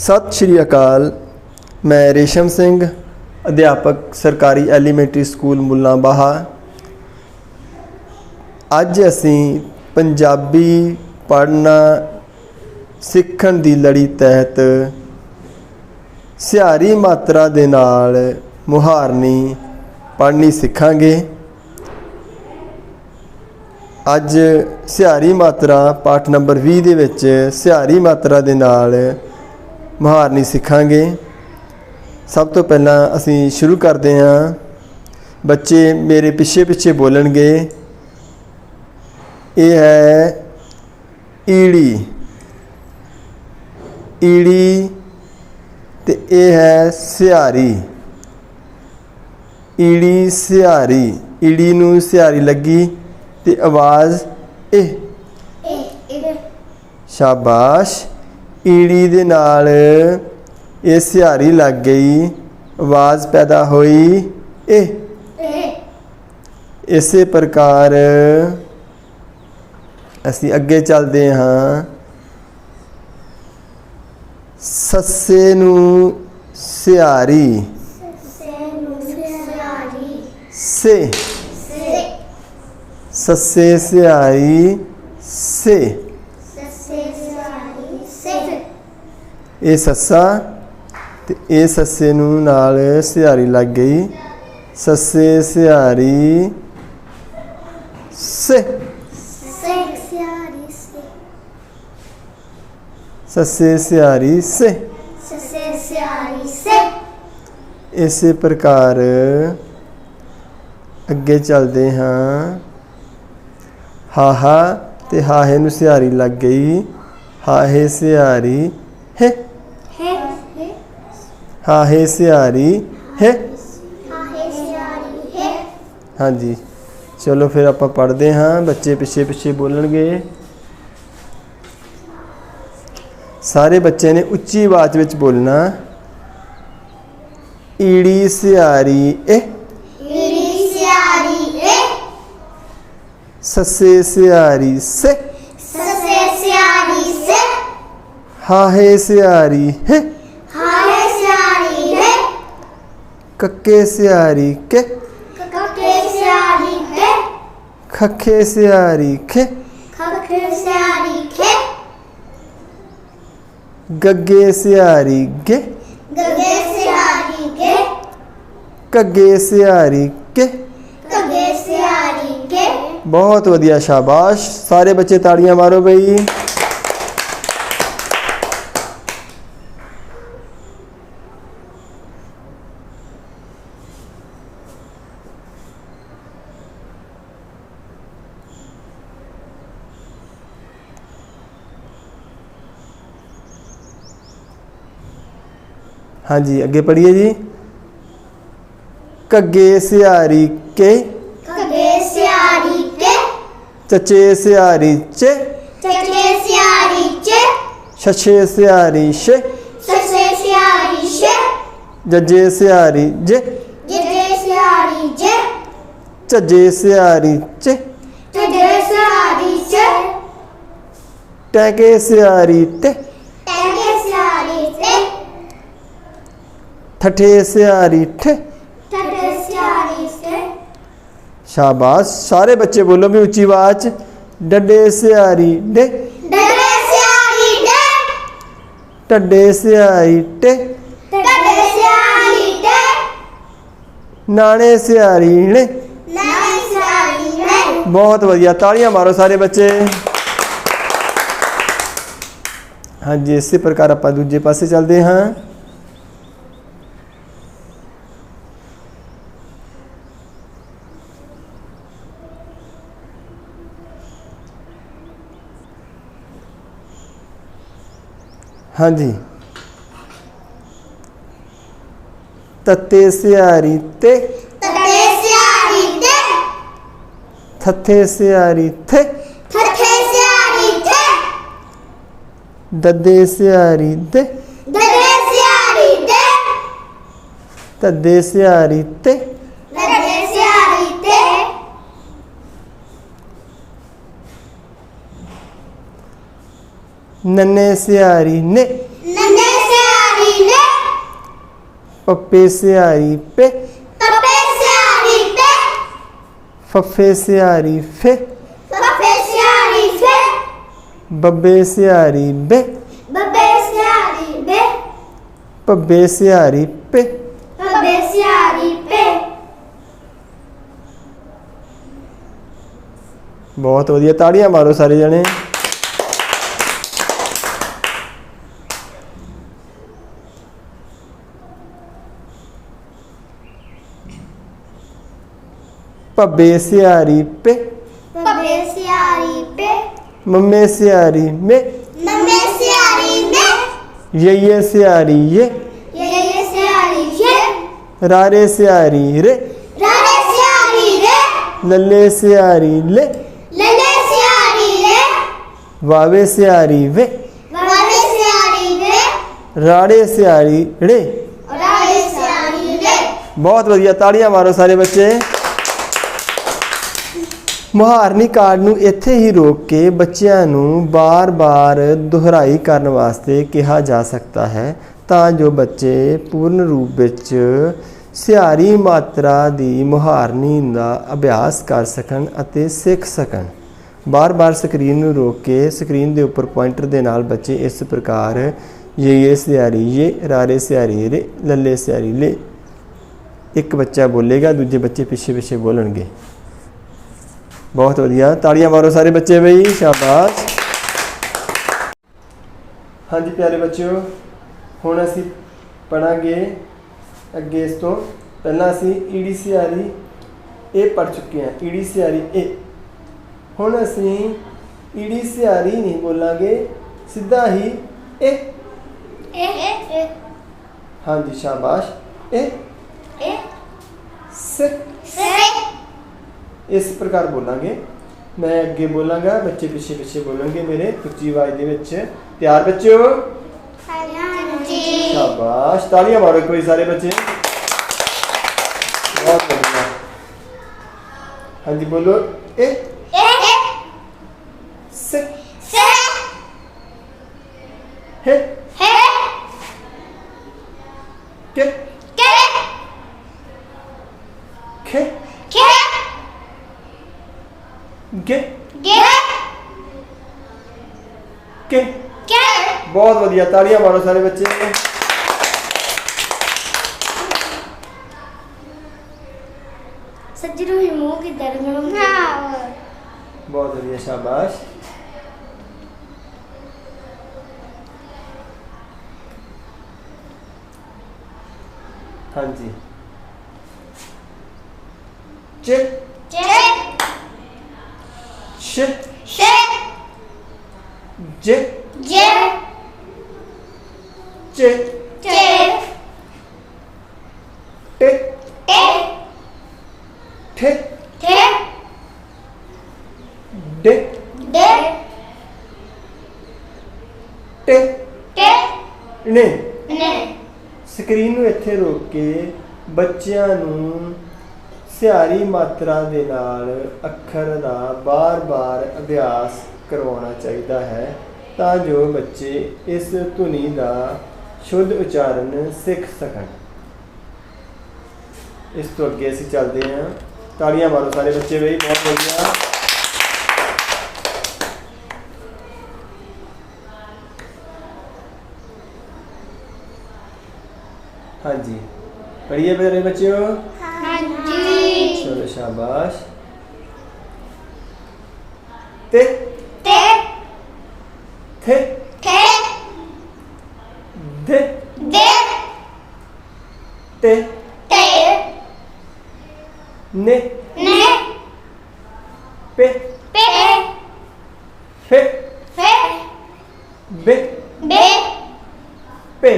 ਸਤਿ ਸ਼੍ਰੀ ਅਕਾਲ। ਮੈਂ ਰੇਸ਼ਮ ਸਿੰਘ, ਅਧਿਆਪਕ ਸਰਕਾਰੀ ਐਲੀਮੈਂਟਰੀ ਸਕੂਲ ਮੁੱਲਾਂਬਾਹਾ। ਅੱਜ ਅਸੀਂ ਪੰਜਾਬੀ ਪੜ੍ਹਨਾ ਸਿੱਖਣ ਦੀ ਲੜੀ ਤਹਿਤ ਸਿਹਾਰੀ ਮਾਤਰਾ ਦੇ ਨਾਲ ਮੁਹਾਰਨੀ ਪੜ੍ਹਨੀ ਸਿੱਖਾਂਗੇ। ਅੱਜ ਸਿਹਾਰੀ ਮਾਤਰਾ ਪਾਠ ਨੰਬਰ 20 ਦੇ ਵਿੱਚ ਸਿਹਾਰੀ ਮਾਤਰਾ ਦੇ ਨਾਲ ਮੁਹਾਰਨੀ ਸਿੱਖਾਂਗੇ। ਸਭ ਤੋਂ ਪਹਿਲਾਂ ਅਸੀਂ ਸ਼ੁਰੂ ਕਰਦੇ ਹਾਂ। ਬੱਚੇ ਮੇਰੇ ਪਿੱਛੇ ਪਿੱਛੇ ਬੋਲਣਗੇ। ਇਹ ਹੈ ਈੜੀ। ਈੜੀ ਤੇ ਇਹ ਹੈ ਸਿਹਾਰੀ। ਈੜੀ ਸਿਹਾਰੀ। ਈੜੀ ਨੂੰ ਸਿਹਾਰੀ ਲੱਗੀ ਤੇ ਆਵਾਜ਼ ਇਹ। ਸ਼ਾਬਾਸ਼। ਈੜੀ ਦੇ ਨਾਲ ਇਹ ਸਿਹਾਰੀ ਲੱਗ ਗਈ ਆਵਾਜ਼ ਪੈਦਾ ਹੋਈ ਇਹ। ਇਸੇ ਪ੍ਰਕਾਰ ਅਸੀਂ ਅੱਗੇ ਚੱਲਦੇ ਹਾਂ। ਸੱਸੇ ਨੂੰ ਸਿਹਾਰੀ। ਸੇ। ਸੱਸੇ ਸਿਹਾਰੀ ਸੇ। ਇਹ ਸੱਸਾ ਤੇ ਇਹ ਸੱਸੇ ਨੂੰ ਨਾਲ ਸਿਹਾਰੀ ਲੱਗ ਗਈ। ਸੱਸੇ ਸਿਹਾਰੀ ਸੇ। ਸੱਸੇ ਸਿਹਾਰੀ ਸੇ। ਇਸੇ ਪ੍ਰਕਾਰ ਅੱਗੇ ਚੱਲਦੇ ਹਾਂ। ਹਾਹਾ ਤੇ ਹਾਹੇ ਨੂੰ ਸਿਹਾਰੀ ਲੱਗ ਗਈ। ਹਾਹੇ ਸਿਹਾਰੀ ਹੈ। ਹਾਹੇ ਸਿਹਾਰੀ ਹੈ। ਹਾਂਜੀ। ਚਲੋ ਫਿਰ ਆਪਾਂ ਪੜ੍ਹਦੇ ਹਾਂ। ਬੱਚੇ ਪਿੱਛੇ ਪਿੱਛੇ ਬੋਲਣਗੇ। ਸਾਰੇ ਬੱਚੇ ਨੇ ਉੱਚੀ ਆਵਾਜ਼ ਵਿੱਚ ਬੋਲਣਾ। ਈੜੀ ਸਿਹਾਰੀ ਇਹ ਸੱਸੇ ਸਿਹਾਰੀ ਸੇ। ਹਾਹੇ ਸਿਹਾਰੀ ਹੈ। कक्के से स्यारी के। कक्के से स्यारी के। खखे से स्यारी के। खखे से स्यारी के। गगे से स्यारी गे गग्गे स्यारी गे कग्गे स्यारी के। कगे कग्गे स्यारी के। बहुत बढ़िया शाबाश। सारे बच्चे ताड़ियाँ मारो भाई। ਸਿਹਾਰੀ ਖੇ ਗੱਗੇ ਸਿਹਾਰੀ ਗੇ ਕੱਗੇ ਸਿਹਾਰੀ ਕੇ ਬਹੁਤ ਵਧੀਆ ਸ਼ਾਬਾਸ਼ ਸਾਰੇ ਬੱਚੇ ਤਾੜੀਆਂ ਮਾਰੋ ਬਈ ਹਾਂਜੀ ਅੱਗੇ ਪੜ੍ਹੀਏ ਜੀ ਕੱਗੇ ਸਿਹਾਰੀ ਕੇ ਚਚੇ ਸਿਹਾਰੀ ਚੇ ਛਛੇ ਸਿਹਾਰੀ ਛੇ ਜੱਜੇ ਸਿਹਾਰੀ ਜੇ ਝੱਜੇ ਸਿਹਾਰੀ ਚੇ ਟੈਕੇ ਸਿਹਾਰੀ ਟੇ ਠਠੇ ਸਿਹਾਰੀ ਠੇ। ਸ਼ਾਬਾਸ਼। ਸਾਰੇ ਬੱਚੇ ਬੋਲੋ ਵੀ ਉੱਚੀ ਆਵਾਜ਼। 'ਚ ਡੱਡੇ ਸਿਹਾਰੀ ਡੇ। ਟੱਡੇ ਸਿਹਾਰੀ ਟੇ ਨਾਣੇ ਸਿਹਾਰੀ ਨੇ। ਬਹੁਤ ਵਧੀਆ। ਤਾੜੀਆਂ ਮਾਰੋ ਸਾਰੇ ਬੱਚੇ। ਹਾਂਜੀ ਇਸੇ ਪ੍ਰਕਾਰ ਆਪਾਂ ਦੂਜੇ ਪਾਸੇ ਚੱਲਦੇ ਹਾਂ। ਹਾਂਜੀ। ਤੱਤੇ ਸਿਹਾਰੀ ਤੇ ਥੱਥੇ ਸਿਹਾਰੀ ਥੇ ਦੱਦੇ ਸਿਹਾਰੀ ਦੇ ਤੱਦੇ ਸਿਹਾਰੀ ਤੇ ਨੰਨੇ ਸਿਹਾਰੀ ਨੇ। ਨੰਨੇ ਸਿਆਰੀ ਪੱਪੇ ਸਿਆਰੀ ਪੇ ਪਪੇ ਸਿਆਰੀ ਪੇ ਫੱਫੇ ਸਿਆਰੀ ਫੇ। ਪਪੇ ਸਿਆਰੀ ਫੇ। ਬੱਬੇ ਸਿਆਰੀ ਬੇ। ਬੱਬੇ ਸਿਆਰੀ ਬੇ। ਪੱਬੇ ਸਿਆਰੀ ਪੇ। ਬੱਬੇ ਸਿਆਰੀ ਪੇ। ਬਹੁਤ ਵਧੀਆ ਤਾੜੀਆਂ ਮਾਰੋ ਸਾਰੇ ਜਣੇ। ਪੱਬੇ ਸਿਆਰੀ ਪੇ ਬੱਬੇ ਸਿਆਰੀ ਪੇ ਮੰਮੇ ਸਿਆਰੀ ਮੇ ਨਮੇ ਸਿਆਰੀ ਨੇ ਯਈਏ ਸਿਆਰੀ ਯੇ ਇਹ ਇਹ ਸਿਆਰੀ ਇਹ ਰਾਰੇ ਸਿਆਰੀ ਰੇ ਰਾਰੇ ਸਿਆਰੀ ਰੇ ਲੱਲੇ ਸਿਆਰੀ ਲੈ ਲਲੇ ਸਿਆਰੀ ਰੇ ਵਾਵੇ ਸਿਆਰੀ ਵੇ ਵਾਲੇ ਸਿਆਰੀ ਰੇ ਰਾੜੇ ਸਿਆਰੀ ਰੇ ਰਾਰੇ ਸਿਆਰੀ ਰੇ ਬਹੁਤ ਵਧੀਆ ਤਾੜੀਆਂ ਮਾਰੋ ਸਾਰੇ ਬੱਚੇ ਮੁਹਾਰਨੀ ਕਾਰਡ ਨੂੰ ਇੱਥੇ ਹੀ ਰੋਕ ਕੇ ਬੱਚਿਆਂ ਨੂੰ ਬਾਰ-ਬਾਰ ਦੁਹਰਾਈ ਕਰਨ ਵਾਸਤੇ ਕਿਹਾ ਜਾ ਸਕਦਾ ਹੈ, ਤਾਂ ਜੋ ਬੱਚੇ ਪੂਰਨ ਰੂਪ ਵਿੱਚ ਸਿਆਰੀ ਮਾਤਰਾ ਦੀ ਮੁਹਾਰਨੀ ਦਾ ਅਭਿਆਸ ਕਰ ਸਕਣ ਅਤੇ ਸਿੱਖ ਸਕਣ। ਬਾਰ-ਬਾਰ ਸਕਰੀਨ ਨੂੰ ਰੋਕ ਕੇ ਸਕਰੀਨ ਦੇ ਉੱਪਰ ਪੁਆਇੰਟਰ ਦੇ ਨਾਲ ਬੱਚੇ ਇਸ ਪ੍ਰਕਾਰ ਇਹ ਇਹ ਸਿਹਾਰੀ ਇਹ ਰਾਰੇ ਸਿਆਰੀ, ਰੇ ਲੱਲੇ ਸਿਆਰੀ, ਲੇ। ਇੱਕ ਬੱਚਾ ਬੋਲੇਗਾ, ਦੂਜੇ ਬੱਚੇ ਪਿੱਛੇ ਪਿੱਛੇ ਬੋਲਣਗੇ। ਬਹੁਤ ਵਧੀਆ। ਤਾੜੀਆਂ ਮਾਰੋ ਸਾਰੇ ਬੱਚੇ ਬਈ ਸ਼ਾਬਾਸ਼। ਹਾਂਜੀ ਪਿਆਰੇ ਬੱਚਿਓ ਹੁਣ ਅਸੀਂ ਪੜਾਂਗੇ ਅੱਗੇ ਇਸ ਤੋਂ। ਪਹਿਲਾਂ ਅਸੀਂ ਈਡੀ ਸਿਆਰੀ ਇਹ ਪੜ ਚੁੱਕੇ ਹਾਂ ਈਡੀ ਸਿਆਰੀ ਇਹ। ਹੁਣ ਅਸੀਂ ਈਡੀ ਸਿਆਰੀ ਨਹੀਂ ਬੋਲਾਂਗੇ ਸਿੱਧਾ ਹੀ ਇਹ। ਇਹ। ਇਹ। ਹਾਂਜੀ ਸ਼ਾਬਾਸ਼। ਇਹ। ਇਹ। ਸ ਸੇ ਇਸ ਪ੍ਰਕਾਰ ਬੋਲਾਂਗੇ। ਮੈਂ ਅੱਗੇ ਬੋਲਾਂਗਾ, ਬੱਚੇ ਪਿੱਛੇ ਪਿੱਛੇ ਬੋਲਣਗੇ ਮੇਰੇ। ਉੱਚੀ ਆਵਾਜ਼ ਦੇ ਵਿੱਚ ਤਿਆਰ ਬੱਚਿਓ। ਹਾਂਜੀ ਸ਼ਾਬਾਸ਼। ਤਾਲੀਆਂ ਮਾਰੋ ਕੋਈ ਸਾਰੇ ਬੱਚੇ। ਬਹੁਤ ਵਧੀਆ। ਹਾਂਜੀ, ਬੋਲੋ। ਇਹ ਇਹ ਸ ਸੇ ਹੈ ਹੈ ਕੇ ਕੇ ਖੇ ਕੇ ਗੇ ਗੇ ਕੇ ਕੇ ਬਹੁਤ ਵਧੀਆ ਤਾਲੀਆਂ ਮਾਰੋ ਸਾਰੇ ਬੱਚੇ। ਸੱਜਰੂ ਹੀ ਮੂੰਹ ਕੀ ਦਰਦ ਨੂੰ ਹਾਂ ਬਹੁਤ ਵਧੀਆ ਸ਼ਾਬਾਸ਼। ਹਾਂਜੀ। ਚ ਜੇ ਸ਼। ਸੇ ਜ। ਜੇ। ਚ? ਜੇ ਟ ਟੇ ਠ। ਠੇ? ਡ? ਡੇ। ਟ? ਟੇ। ਨੇ ਨੇ ਸਕਰੀਨ ਨੂੰ ਇੱਥੇ ਰੋਕ ਕੇ ਬੱਚਿਆਂ ਨੂੰ ਸਿਹਾਰੀ ਮਾਤਰਾ ਦੇ ਨਾਲ ਅੱਖਰ ਦਾ ਬਾਰ-ਬਾਰ ਅਭਿਆਸ ਕਰਵਾਉਣਾ ਚਾਹੀਦਾ ਹੈ ਤਾਂ ਜੋ ਬੱਚੇ ਇਸ ਧੁਨੀ ਦਾ ਸ਼ੁੱਧ ਉਚਾਰਨ ਸਿੱਖ ਸਕਣ। ਇਸ ਤੋਂ ਅੱਗੇ ਅਸੀਂ ਚੱਲਦੇ ਹਾਂ। ਤਾੜੀਆਂ ਮਾਰੋ ਸਾਰੇ ਬੱਚੇ ਬਈ ਬਹੁਤ ਵਧੀਆ। ਹਾਂਜੀ। ਪੜ੍ਹੀਏ ਮੇਰੇ ਬੱਚਿਓ? ਹਾਂਜੀ। ਚਲੋ ਸ਼ਾਬਾਸ਼। ਤੇ ਤੇ ਥੇ ਦੇ ਦੇ ਤੇ ਤੇ ਨੇ ਨੇ ਪੇ ਪੇ ਫੇ ਫੇ ਬੇ ਬੇ ਪੇ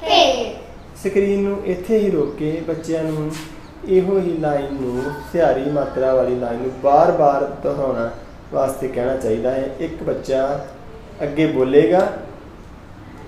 ਪੇ ਸਕਰੀਨ ਨੂੰ ਇੱਥੇ ਹੀ ਰੋਕ ਕੇ ਬੱਚਿਆਂ ਨੂੰ ਇਹੋ ਹੀ ਲਾਈਨ ਨੂੰ ਸਿਹਾਰੀ ਮਾਤਰਾ ਵਾਲੀ ਲਾਈਨ ਨੂੰ ਬਾਰ-ਬਾਰ ਦੁਹਰਾਉਣਾ ਵਾਸਤੇ ਕਹਿਣਾ ਚਾਹੀਦਾ ਹੈ। ਇੱਕ ਬੱਚਾ ਅੱਗੇ ਬੋਲੇਗਾ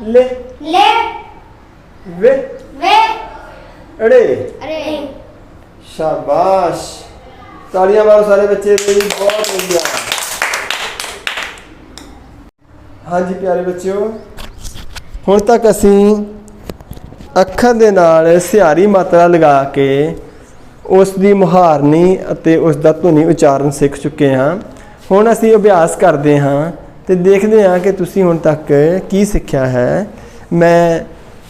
લે લે વે વે ਅੜੇ। ਅਰੇ ਸ਼ਾਬਾਸ਼। ਤਾੜੀਆਂ ਮਾਰੋ ਸਾਰੇ ਬੱਚੇ ਮੇਰੀ ਬਹੁਤ ਵਧੀਆ। ਹਾਂਜੀ ਪਿਆਰੇ ਬੱਚਿਓ ਹੁਣ ਤੱਕ ਅਸੀਂ ਅੱਖਾਂ ਦੇ ਨਾਲ ਸਿਹਾਰੀ ਮਾਤਰਾ ਲਗਾ ਕੇ ਉਸ ਦੀ ਮੁਹਾਰਨੀ ਅਤੇ ਉਸ ਦਾ ਧੁਨੀ ਉਚਾਰਨ ਸਿੱਖ ਚੁੱਕੇ ਹਾਂ। ਹੁਣ ਅਸੀਂ ਅਭਿਆਸ ਕਰਦੇ ਹਾਂ ਤੇ ਦੇਖਦੇ ਹਾਂ ਕਿ ਤੁਸੀਂ ਹੁਣ ਤੱਕ ਕੀ ਸਿੱਖਿਆ ਹੈ। ਮੈਂ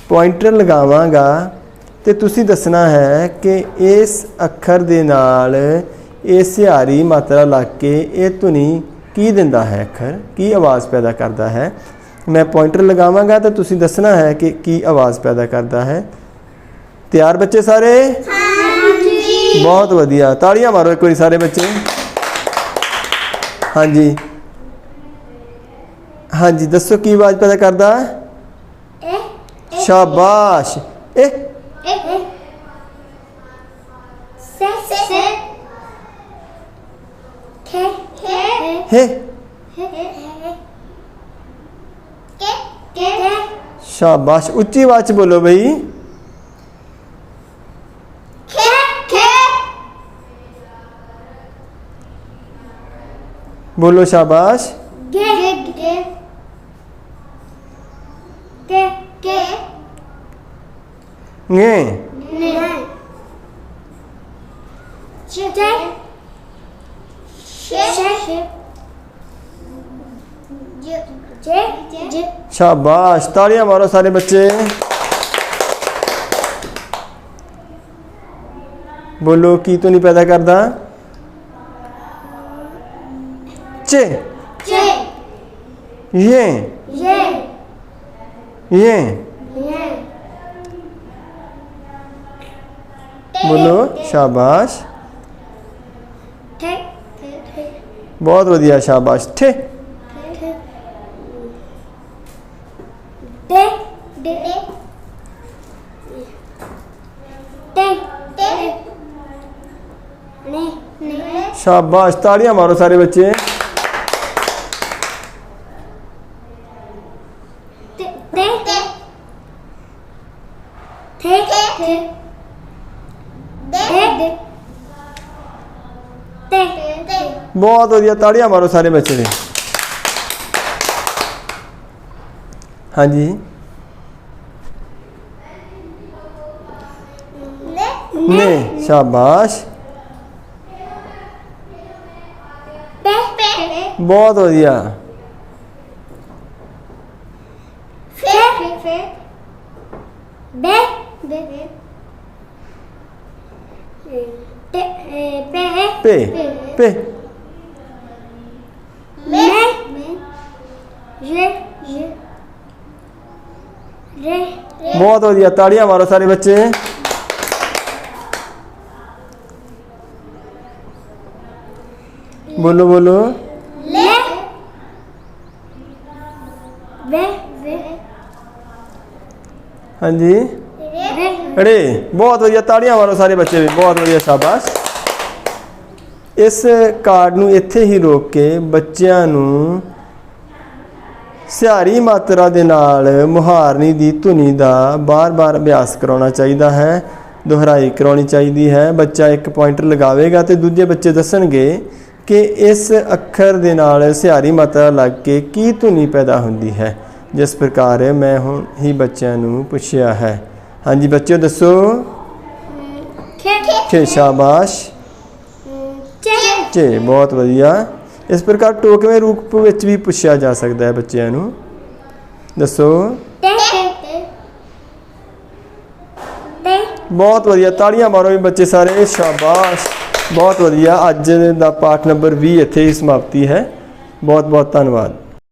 ਪੁਆਇੰਟਰ ਲਗਾਵਾਂਗਾ ਤੇ ਤੁਸੀਂ ਦੱਸਣਾ ਹੈ ਕਿ ਇਸ ਅੱਖਰ ਦੇ ਨਾਲ ਇਹ ਸਿਹਾਰੀ ਮਾਤਰਾ ਲੱਗ ਕੇ ਇਹ ਧੁਨੀ ਕੀ ਦਿੰਦਾ ਹੈ ਅੱਖਰ? ਕੀ ਆਵਾਜ਼ ਪੈਦਾ ਕਰਦਾ ਹੈ? ਮੈਂ ਪੁਆਇੰਟਰ ਲਗਾਵਾਂਗਾ ਤਾਂ ਤੁਸੀਂ ਦੱਸਣਾ ਹੈ ਕਿ ਕੀ ਆਵਾਜ਼ ਪੈਦਾ ਕਰਦਾ ਹੈ। ਤਿਆਰ ਬੱਚੇ ਸਾਰੇ? ਹਾਂਜੀ। ਬਹੁਤ ਵਧੀਆ। ਤਾੜੀਆਂ ਮਾਰੋ ਇੱਕ ਵਾਰੀ ਸਾਰੇ ਬੱਚੇ। ਹਾਂਜੀ। ਹਾਂਜੀ ਦੱਸੋ ਕੀ ਆਵਾਜ਼ ਪੈਦਾ ਕਰਦਾ ए ਸ਼ਾਬਾਸ਼ ਇਹ ए से से खे खे ਹੈ के के ਸ਼ਾਬਾਸ਼ ਉੱਚੀ ਆਵਾਜ਼ ਚ ਬੋਲੋ ਬਈ खे खे ਬੋਲੋ ਸ਼ਾਬਾਸ਼ Nie. Nie. Się. Się. Się. ਸ਼ਾਬਾਸ਼ ਤਾਲੀਆਂ ਮਾਰੋ ਸਾਰੇ ਬੱਚੇ ਬੋਲੋ ਕੀ ਤੋਂ ਨਹੀਂ ਪੈਦਾ ਕਰਦਾ ਚੇ ਚੇ ਇਹ ਇਹ ਇਹ ਬੋਲੋ, ਸ਼ਾਬਾਸ਼। ਠੇ ਬਹੁਤ ਵਧੀਆ, ਸ਼ਾਬਾਸ਼। ਠੇ। ਦੇ ਦੇ ਤੇ ਤੇ ਨੇ ਨੇ ਸ਼ਾਬਾਸ਼, ਤਾੜੀਆਂ ਮਾਰੋ ਸਾਰੇ ਬੱਚੇ। ਬਹੁਤ ਵਧੀਆ ਤਾੜੀਆਂ ਮਾਰੋ ਸਾਰੇ ਬੱਚੇ ਦੇ। ਹਾਂਜੀ। ਨੇ। ਸ਼ਾਬਾਸ਼। ਬਹੁਤ ਵਧੀਆ। ਫੇ ਫੇ ਬੇ ਬੇ ਪੇ ਪੇ। ਪੇ। ਬਹੁਤ ਵਧੀਆ ਤਾੜੀਆਂ ਮਾਰੋ ਸਾਰੇ ਬੱਚੇ। ਬੋਲੋ ਬੋਲੋ। ਹਾਂਜੀ। ਅਰੇ ਬਹੁਤ ਵਧੀਆ ਤਾੜੀਆਂ ਮਾਰੋ ਸਾਰੇ ਬੱਚੇ ਵੀ ਬਹੁਤ ਵਧੀਆ ਸ਼ਾਬਾਸ਼। ਇਸ ਕਾਰਡ ਨੂੰ ਇੱਥੇ ਹੀ ਰੋਕ ਕੇ ਬੱਚਿਆਂ ਨੂੰ ਸਿਆਰੀ ਮਾਤਰਾ ਦੇ ਨਾਲ ਮੁਹਾਰਨੀ ਦੀ ਧੁਨੀ ਦਾ ਬਾਰ-ਬਾਰ ਅਭਿਆਸ ਕਰਾਉਣਾ ਚਾਹੀਦਾ ਹੈ ਦੁਹਰਾਈ ਕਰਾਉਣੀ ਚਾਹੀਦੀ ਹੈ। ਬੱਚਾ ਇੱਕ ਪੁਆਇੰਟ ਲਗਾਵੇਗਾ ਤੇ ਦੂਜੇ ਬੱਚੇ ਦੱਸਣਗੇ ਕਿ ਇਸ ਅੱਖਰ ਦੇ ਨਾਲ ਸਿਆਰੀ ਮਾਤਰਾ ਲੱਗ ਕੇ ਕੀ ਧੁਨੀ ਪੈਦਾ ਹੁੰਦੀ ਹੈ। ਜਿਸ ਪ੍ਰਕਾਰ ਮੈਂ ਹੁਣ ਹੀ ਬੱਚਿਆਂ ਨੂੰ ਪੁੱਛਿਆ ਹੈ। ਹਾਂਜੀ ਬੱਚਿਓ ਦੱਸੋ? ਖੇ ਖੇ ਸ਼ਾਬਾਸ਼। ਚੇ ਬਹੁਤ ਵਧੀਆ। ਇਸ ਪ੍ਰਕਾਰ ਟੋਕਵੇਂ ਰੂਪ ਵਿੱਚ ਵੀ ਪੁੱਛਿਆ ਜਾ ਸਕਦਾ ਹੈ ਬੱਚਿਆਂ ਨੂੰ। ਦੱਸੋ। ਬਹੁਤ ਵਧੀਆ, ਤਾੜੀਆਂ ਮਾਰੋ ਵੀ ਬੱਚੇ ਸਾਰੇ, ਸ਼ਾਬਾਸ਼। ਬਹੁਤ ਵਧੀਆ, ਅੱਜ ਦਾ ਪਾਠ ਨੰਬਰ 20 ਇੱਥੇ ਹੀ ਸਮਾਪਤੀ ਹੈ। ਬਹੁਤ ਬਹੁਤ ਧੰਨਵਾਦ।